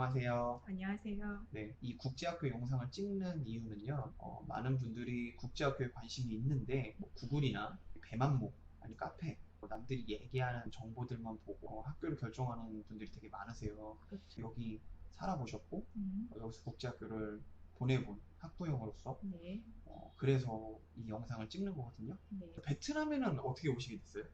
안녕하세요. 안녕하세요. 네, 이 국제학교 영상을 찍는 이유는요, 어, 많은 분들이 국제학교에 관심이 있는데, 뭐 구글이나 배만목, 아니 카페, 뭐 남들이 얘기하는 정보들만 보고 어, 학교를 결정하는 분들이 되게 많으세요. 그렇죠. 여기 살아보셨고, 음, 어, 여기서 국제학교를 보내본 학부형으로서, 네, 어, 그래서 이 영상을 찍는 거거든요. 네. 베트남에는 어떻게 오시게 됐어요?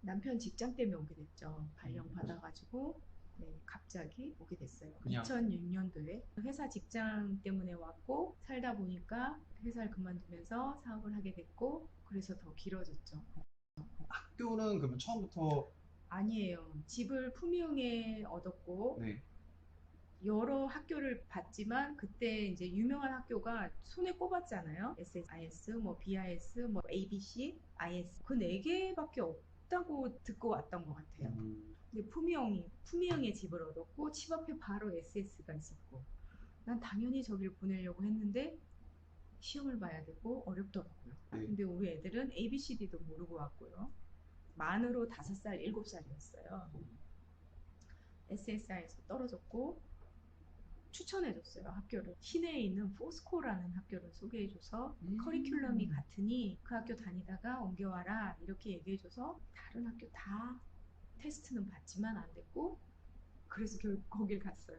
남편 직장 때문에 오게 됐죠. 발령 음. 받아가지고 네, 갑자기 오게 됐어요. 그냥- 2006년도에 회사 직장 때문에 왔고 살다 보니까 회사를 그만두면서 사업을 하게 됐고 그래서 더 길어졌죠. 학교는 그러면 처음부터, 아니에요. 집을 품위응에 얻었고 네, 여러 학교를 봤지만 그때 이제 유명한 학교가 손에 꼽았잖아요. SSIS, 뭐 BIS, 뭐 ABC, IS 그 네 개밖에 없 다고 듣고 왔던 것 같아요. 음, 근데 품위형이 품위형의 집을 얻었고 집 앞에 바로 SS가 있었고 난 당연히 저기를 보내려고 했는데 시험을 봐야 되고 어렵더라고요. 네. 근데 우리 애들은 ABCD도 모르고 왔고요. 만으로 5살, 7살이었어요. SSI에서 떨어졌고 추천해줬어요 학교를 시내에 있는 포스코라는 학교를 소개해줘서 음. 커리큘럼이 같으니 그 학교 다니다가 옮겨와라 이렇게 얘기해줘서 다른 학교 다 테스트는 봤지만 안 됐고 그래서 결국 거길 갔어요.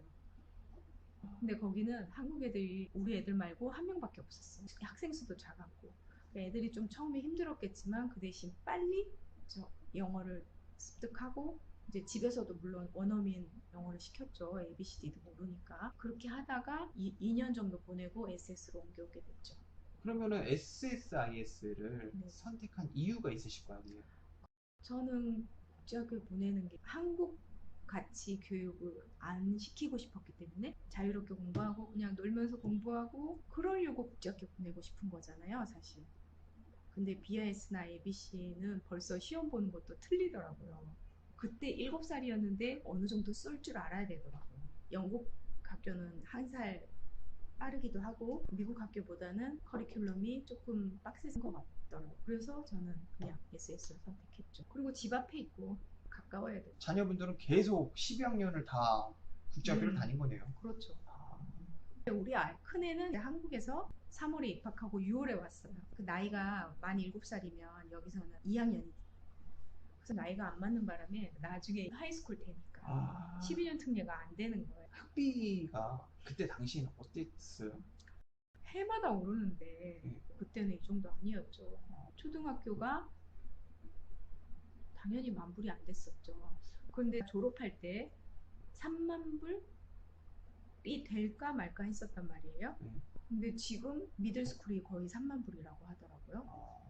근데 거기는 한국 애들이 우리 애들 말고 한 명밖에 없었어요. 학생 수도 작았고 애들이 좀 처음에 힘들었겠지만 그 대신 빨리 저 영어를 습득하고 이제 집에서도 물론 원어민 영어를 시켰죠. ABCD도 모르니까 그렇게 하다가 이, 2년 정도 보내고 SS로 옮겨오게 됐죠. 그러면은 SSIS를 네. 선택한 이유가 있으실 거 아니에요? 저는 국제학교 보내는 게 한국 가치 교육을 안 시키고 싶었기 때문에 자유롭게 공부하고 그냥 놀면서 공부하고 그러려고 국제학교 보내고 싶은 거잖아요, 사실. 근데 BIS나 ABC는 벌써 시험 보는 것도 틀리더라고요. 그때 7살이었는데 어느 정도 쓸줄 알아야 되더라고요. 영국 학교는 한 살 빠르기도 하고 미국 학교보다는 커리큘럼이 조금 빡센 것 같더라고요. 그래서 저는 그냥 SS를 선택했죠. 그리고 집 앞에 있고 가까워야 돼. 자녀분들은 계속 12학년을 다 국제학교를 음. 다닌 거네요. 그렇죠. 우리 아- 큰애는 한국에서 3월에 입학하고 6월에 왔어요. 그 나이가 만 7살이면 여기서는 2학년이. 그래서 나이가 안 맞는 바람에 나중에 하이스쿨 되니까 아, 12년 특례가 안 되는 거예요. 학비가 그때 당시에는 어땠어요? 해마다 오르는데 네. 그때는 이 정도 아니었죠. 초등학교가 당연히 만 불이 안 됐었죠. 근데 졸업할 때 3만 불이 될까 말까 했었단 말이에요. 네. 근데 지금 미들스쿨이 거의 3만 불이라고 하더라고요.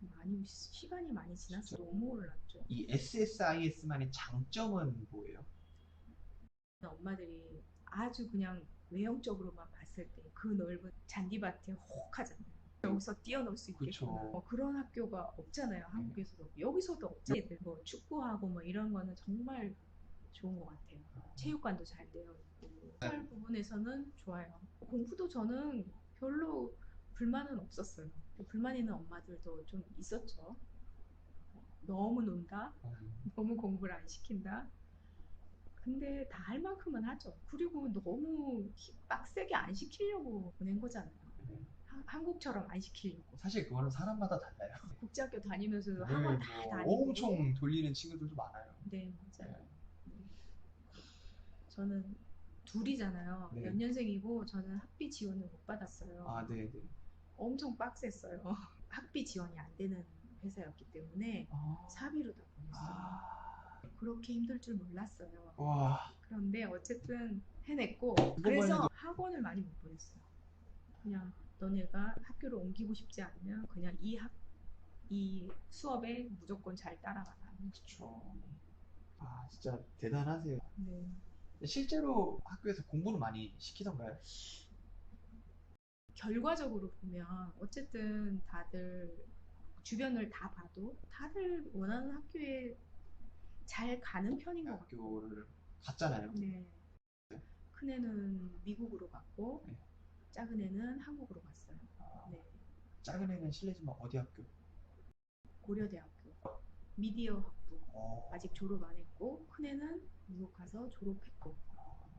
아, 많이 시간이 많이 지나서 너무 올랐죠. 이 SSIS만의 장점은 뭐예요? 엄마들이 아주 그냥 외형적으로만 봤을 때 그 넓은 잔디밭에 혹하잖아요. 여기서 뛰어놀 수 있겠구나. 뭐 그런 학교가 없잖아요. 한국에서도. 여기서도 없지. 애들 뭐 축구하고 뭐 이런 거는 정말 좋은 것 같아요. 체육관도 잘 되어 있고. 할 부분에서는 좋아요. 공부도 저는 별로 불만은 없었어요. 불만 있는 엄마들도 좀 있었죠. 너무 논다. 음, 너무 공부를 안 시킨다. 근데 다 할 만큼은 하죠. 그리고 너무 히- 빡세게 안 시키려고 보낸 거잖아요. 네. 하- 한국처럼 안 시키려고. 사실 그거는 사람마다 달라요. 국제학교 다니면서도 네, 학원 다 뭐 다니고. 엄청 돌리는 친구들도 많아요. 네, 맞아요. 저는 둘이잖아요. 네. 연년생이고 저는 학비 지원을 못 받았어요. 아, 네, 네. 엄청 빡셌어요. 학비 지원이 안 되는 회사였기 때문에 아, 사비로 다 보냈어요. 아, 그렇게 힘들 줄 몰랐어요. 와, 그런데 어쨌든 해냈고 그래서 학원을 많이 못 보냈어요. 그냥 너네가 학교를 옮기고 싶지 않으면 그냥 이 학, 이 수업에 무조건 잘 따라가라. 그쵸. 아, 진짜 대단하세요. 네. 실제로 학교에서 공부는 많이 시키던가요? 결과적으로 보면 어쨌든 다들 주변을 다 봐도 다들 원하는 학교에 잘 가는 편인 것 같아요. 학교를 갔잖아요. 네. 큰 애는 미국으로 갔고 네. 작은 애는 한국으로 갔어요. 아, 네. 작은 애는 실례지만 어디 학교? 고려대학교 미디어 학부 어, 아직 졸업 안 했고 큰 애는 미국 가서 졸업했고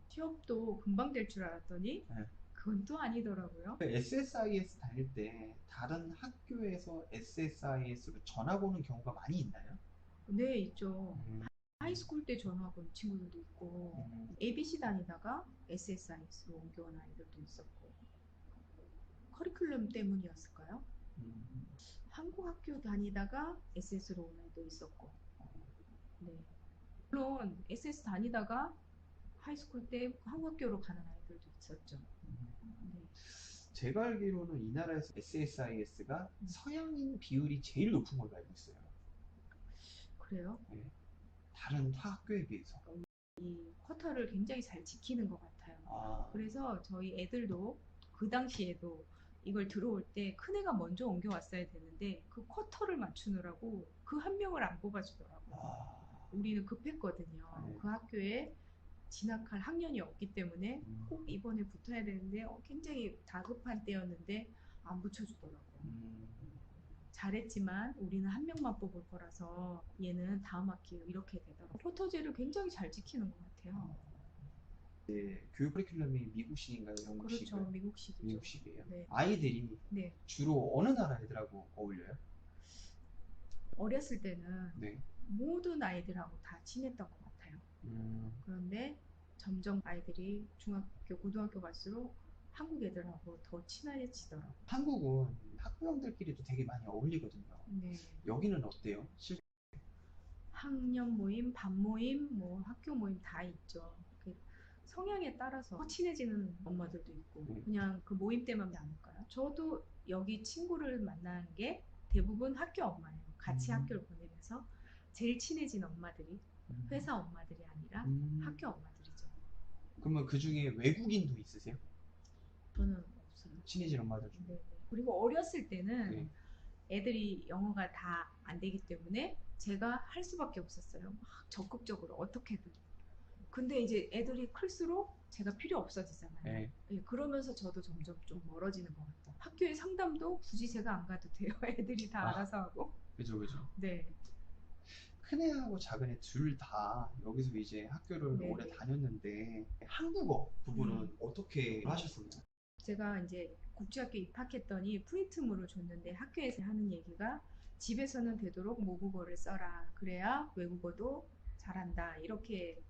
취업도 금방 될 줄 알았더니 네. 그건 또 아니더라고요. SSIS 다닐 때 다른 학교에서 SSIS로 전학 오는 경우가 많이 있나요? 네, 있죠. 음, 하이스쿨 때 전학 온 친구들도 있고 음, ABC 다니다가 SSIS로 옮겨온 아이들도 있었고 커리큘럼 때문이었을까요? 음. 한국 학교 다니다가 SS로 온 애도 있었고 네. 물론 SS 다니다가 하이스쿨 때 한국 학교로 가는 아이들도 있었죠. 네. 제가 알기로는 이 나라에서 SSIS가 음. 서양인 비율이 제일 높은 걸로 알고 있어요. 그래요? 다른 학교에 비해서. 이 쿼터를 굉장히 잘 지키는 것 같아요. 아, 그래서 저희 애들도 그 당시에도 이걸 들어올 때 큰애가 먼저 옮겨왔어야 되는데 그 쿼터를 맞추느라고 그 한 명을 안 뽑아주더라고요. 아, 우리는 급했거든요. 네. 그 학교에 진학할 학년이 없기 때문에 음, 꼭 이번에 붙어야 되는데 어, 굉장히 다급한 때였는데 안 붙여주더라고요. 음, 잘했지만 우리는 한 명만 뽑을 거라서 얘는 다음 학기 이렇게 되더라고요. 포터제를 굉장히 잘 지키는 것 같아요. 네, 교육 커리큘럼이 미국식인가요? 영국식인가요? 그렇죠. 미국식이죠. 미국식이에요. 네. 아이들이 네. 주로 어느 나라 애들하고 어울려요? 어렸을 때는 네. 모든 아이들하고 다 친했던 것 같아요. 음, 그런데 점점 아이들이 중학교, 고등학교 갈수록 한국 애들하고 더 친해지더라고요. 한국은 학부형들끼리도 되게 많이 어울리거든요. 네. 여기는 어때요? 실- 학년 모임, 반 모임, 뭐 학교 모임 다 있죠. 그 성향에 따라서 친해지는 엄마들도 있고 네. 그냥 그 모임 때만 나눌까요? 저도 여기 친구를 만난 게 대부분 학교 엄마예요. 같이 음. 학교를 보내면서 제일 친해진 엄마들이 음. 회사 엄마들이 아니라 음, 학교 엄마들이죠. 그러면 그 중에 외국인도 있으세요? 저는 없어요. 친해진 엄마들 중에? 네, 네. 그리고 어렸을 때는 네. 애들이 영어가 다 안 되기 때문에 제가 할 수밖에 없었어요. 막 적극적으로 어떻게든. 근데 이제 애들이 클수록 제가 필요 없어지잖아요. 네. 예, 그러면서 저도 점점 좀 멀어지는 것 같아요. 학교의 상담도 굳이 제가 안 가도 돼요. 애들이 다 아. 알아서 하고. 그죠, 그죠. 네. 큰애하고 작은애 둘 다 여기서 이제 학교를 네네. 오래 다녔는데 한국어 부분은 음. 어떻게 하셨었나요? 제가 이제 국제학교 입학했더니 프리트무를 줬는데 학교에서 하는 얘기가 집에서는 되도록 모국어를 써라. 그래야 외국어도 잘한다. 이렇게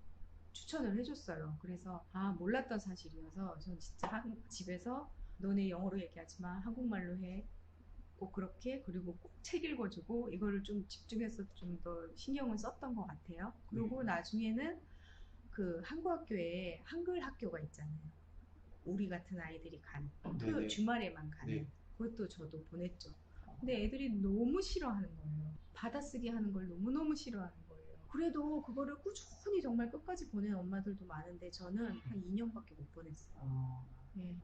추천을 해줬어요. 그래서 아 몰랐던 사실이어서 전 진짜 한- 집에서 너네 영어로 얘기하지 마. 한국말로 해. 꼭 그렇게 그리고 꼭 책 읽어주고 이거를 좀 집중해서 좀 더 신경을 썼던 것 같아요. 그리고 네. 나중에는 그 한국 학교에 한글 학교가 있잖아요. 우리 같은 아이들이 간 토요 네네. 주말에만 가는 네. 그것도 저도 보냈죠. 근데 애들이 너무 싫어하는 거예요. 받아쓰기 하는 걸 너무너무 싫어하는 거예요. 그래도 그거를 꾸준히 정말 끝까지 보낸 엄마들도 많은데 저는 한 2년밖에 못 보냈어요. 어, 네.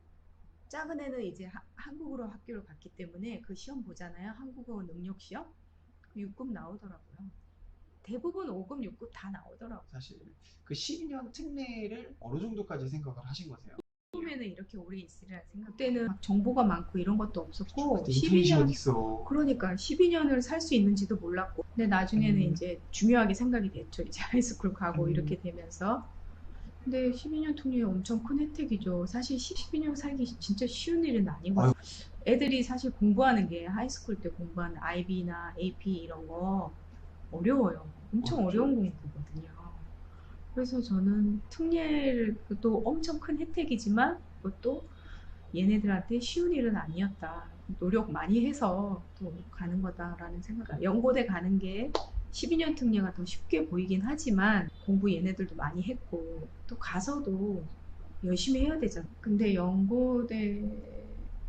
작은 애는 이제 하- 한국으로 학교를 갔기 때문에 그 시험 보잖아요. 한국어 능력 시험. 6급 나오더라고요. 대부분 5급, 6급 다 나오더라고요. 사실 그 12년 특례를 어느 정도까지 생각을 하신 거세요? 처음에는 이렇게 오래 있으리라 생각. 그때는 막 정보가 많고 이런 것도 없었고 그때 인터넷이 12년 어딨어? 그러니까 12년을 살 수 있는지도 몰랐고. 근데 나중에는 음. 이제 중요하게 생각이 됐죠. 이제 하이스쿨 가고 음. 이렇게 되면서. 근데 12년 통일이 엄청 큰 혜택이죠. 사실 12년 살기 진짜 쉬운 일은 아니고. 아유. 애들이 사실 공부하는 게 하이스쿨 때 공부하는 IB나 AP 이런 거 어려워요. 엄청 어렵죠. 어려운 공부거든요. 그래서 저는 특례를 또 엄청 큰 혜택이지만 그것도 얘네들한테 쉬운 일은 아니었다. 노력 많이 해서 또 가는 거다라는 생각. 연고대 가는 게 12년 특례가 더 쉽게 보이긴 하지만 공부 얘네들도 많이 했고 또 가서도 열심히 해야 되잖아. 근데 연고대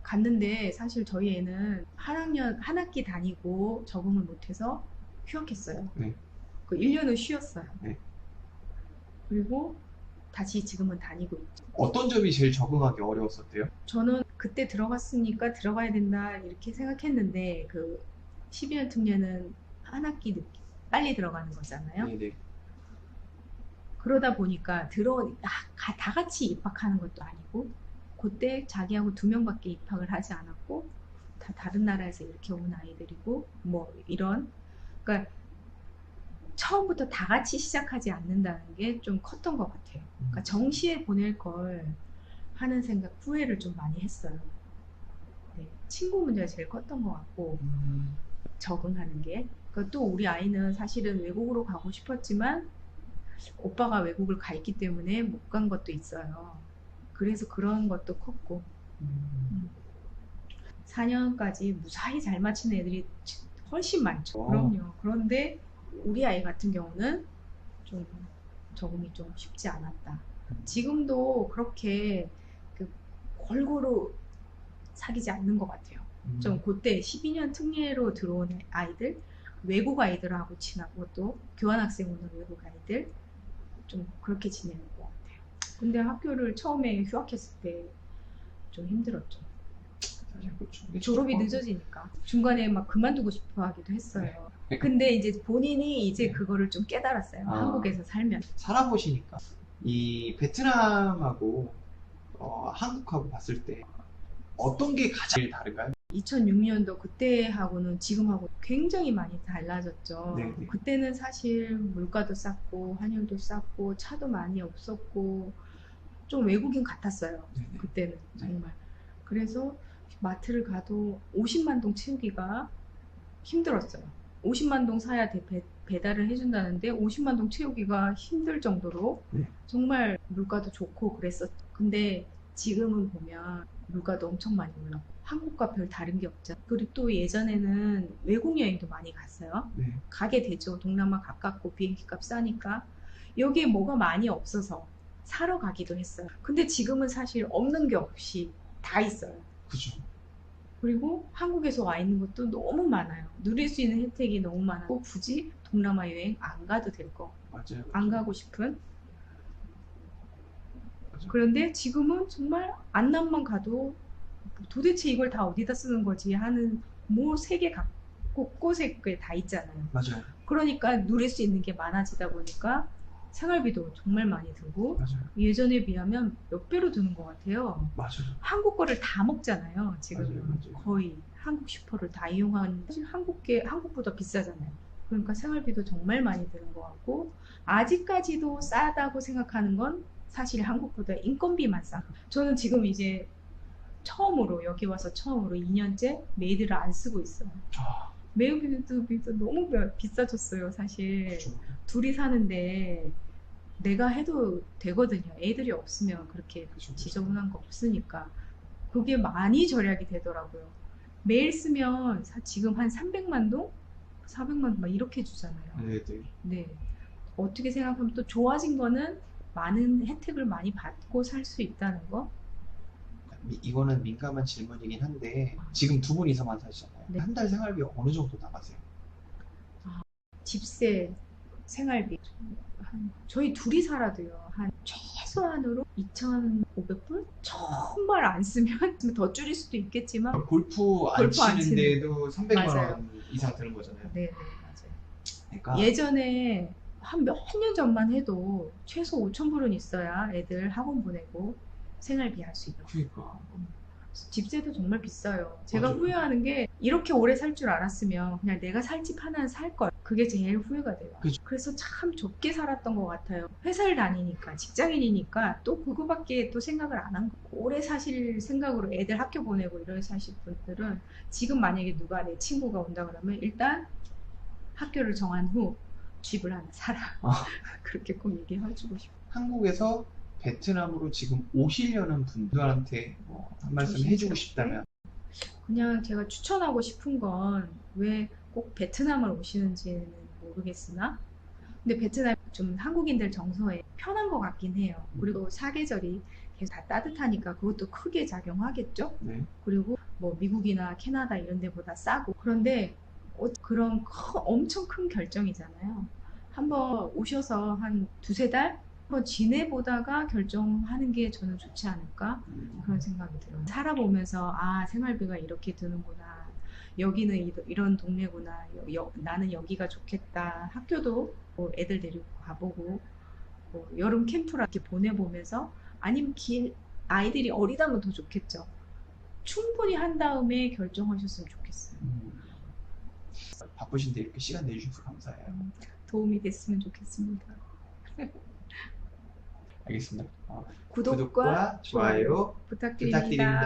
갔는데 사실 저희 애는 한 학년 한 학기 다니고 적응을 못해서 휴학했어요. 네. 그 1년을 쉬었어요. 네. 그리고 다시 지금은 다니고 있죠. 어떤 점이 제일 적응하기 어려웠었대요? 저는 그때 들어갔으니까 들어가야 된다 이렇게 생각했는데 그 12년 특례는 한 학기 늦게 빨리 들어가는 거잖아요. 네네. 그러다 보니까 들어 아, 가- 다 같이 입학하는 것도 아니고 그때 자기하고 두 명밖에 입학을 하지 않았고 다 다른 나라에서 이렇게 온 아이들이고 뭐 이런 그러니까 처음부터 다 같이 시작하지 않는다는 게 좀 컸던 것 같아요. 그러니까 정시에 보낼 걸 하는 생각 후회를 좀 많이 했어요. 네, 친구 문제가 제일 컸던 것 같고 음, 적응하는 게. 그러니까 또 우리 아이는 사실은 외국으로 가고 싶었지만 오빠가 외국을 가 있기 때문에 못 간 것도 있어요. 그래서 그런 것도 컸고 음. 4년까지 무사히 잘 마치는 애들이 훨씬 많죠. 어. 그럼요. 그런데 우리 아이 같은 경우는 좀 적응이 좀 쉽지 않았다. 지금도 그렇게 그 골고루 사귀지 않는 것 같아요. 음. 좀 그때 12년 특례로 들어온 아이들, 외국 아이들하고 친하고 또 교환학생으로 외국 아이들 좀 그렇게 지내는 것 같아요. 근데 학교를 처음에 휴학했을 때 좀 힘들었죠. 졸업이 조금- 늦어지니까 중간에 막 그만두고 싶어 하기도 했어요. 네. 근데 이제 본인이 이제 네. 그거를 좀 깨달았어요. 아. 한국에서 살면. 살아보시니까 이 베트남하고 어, 한국하고 봤을 때 어떤 게 가장 다른가요? 2006년도 그때하고는 지금하고 굉장히 많이 달라졌죠. 네, 네. 그때는 사실 물가도 쌌고 환율도 쌌고 차도 많이 없었고 좀 외국인 같았어요. 네네. 그때는 정말. 그래서 마트를 가도 50만 동 채우기가 힘들었어요. 50만 동 사야 돼, 배, 배달을 해준다는데 50만 동 채우기가 힘들 정도로 네. 정말 물가도 좋고 그랬었. 근데 지금은 보면 물가도 엄청 많이 올랐고 한국과 별 다른 게 없죠. 그리고 또 예전에는 외국 여행도 많이 갔어요. 네. 가게 되죠. 동남아 가깝고 비행기 값 싸니까 여기에 뭐가 많이 없어서 사러 가기도 했어요. 근데 지금은 사실 없는 게 없이 다 있어요. 그죠. 그리고 한국에서 와 있는 것도 너무 많아요. 누릴 수 있는 혜택이 너무 많고 굳이 동남아 여행 안 가도 될 거. 맞아요. 안 가고 싶은. 맞아요. 그런데 지금은 정말 안남만 가도 도대체 이걸 다 어디다 쓰는 거지 하는 뭐 세계 각 곳곳에 다 있잖아요. 맞아요. 그러니까 누릴 수 있는 게 많아지다 보니까 생활비도 정말 많이 들고 맞아요. 예전에 비하면 몇 배로 드는 것 같아요. 맞아요. 한국 거를 다 먹잖아요. 지금 맞아요, 맞아요. 거의 한국 슈퍼를 다 이용하는데 사실 한국게 한국보다 비싸잖아요. 그러니까 생활비도 정말 많이 드는 것 같고 아직까지도 싸다고 생각하는 건 사실 한국보다 인건비만 싸. 저는 지금 이제 처음으로 여기 와서 처음으로 2년째 메이드를 안 쓰고 있어요. 아, 메이드도 너무 비싸졌어요, 사실. 그죠. 둘이 사는데 내가 해도 되거든요. 애들이 없으면 그렇게 그죠. 지저분한 거 없으니까 그게 많이 절약이 되더라고요. 매일 쓰면 사- 지금 한 300만 동, 400만 동 막 이렇게 주잖아요. 네, 네. 네. 어떻게 생각하면 또 좋아진 거는 많은 혜택을 많이 받고 살 수 있다는 거. 미- 이거는 민감한 질문이긴 한데 지금 두 분이서만 사시잖아요. 네. 한 달 생활비 어느 정도 나가세요? 집세, 생활비 한 저희 둘이 살아도요. 한 최소한으로 2,500불? 정말 안 쓰면 더 줄일 수도 있겠지만 골프 안 골프 안 치는데도 300만 맞아요. 원 이상 드는 거잖아요. 네, 네, 맞아요. 그러니까 예전에 한 몇 년 전만 해도 최소 5천 불은 있어야 애들 학원 보내고 생활비 할 수 있고 그러니까 집세도 정말 비싸요. 제가 맞아요. 후회하는 게 이렇게 오래 살 줄 알았으면 그냥 내가 살 집 하나 살 걸. 그게 제일 후회가 돼요. 그죠. 그래서 참 좁게 살았던 것 같아요. 회사를 다니니까 직장인이니까 또 그거밖에 또 생각을 안 한 거. 오래 사실 생각으로 애들 학교 보내고 이런 사실 분들은 지금 만약에 누가 내 친구가 온다 그러면 일단 학교를 정한 후 집을 하나 사라. 아. 그렇게 꼭 얘기해주고 싶어요. 한국에서 베트남으로 지금 오시려는 분들한테 뭐 한 말씀? 해주고 싶다면 그냥 제가 추천하고 싶은 건 왜 꼭 베트남을 오시는지는 모르겠으나 근데 베트남 좀 한국인들 정서에 편한 것 같긴 해요. 그리고 사계절이 계속 다 따뜻하니까 그것도 크게 작용하겠죠. 네. 그리고 뭐 미국이나 캐나다 이런 데보다 싸고 그런데 어- 그런 커- 엄청 큰 결정이잖아요. 한번 오셔서 한 두세 달 한번 지내보다가 결정하는 게 저는 좋지 않을까 그런 생각이 들어요. 살아보면서 아 생활비가 이렇게 드는구나. 여기는 이, 이런 동네구나. 여- 여- 나는 여기가 좋겠다. 학교도 뭐 애들 데리고 가보고 뭐 여름 캠프라 이렇게 보내보면서 아니면 길 아이들이 어리다면 더 좋겠죠. 충분히 한 다음에 결정하셨으면 좋겠어요. 음. 바쁘신데 이렇게 시간 내주셔서 감사해요. 도움이 됐으면 좋겠습니다. 알겠습니다. 어, 구독과, 구독과 좋아요 부탁드립니다. 부탁드립니다.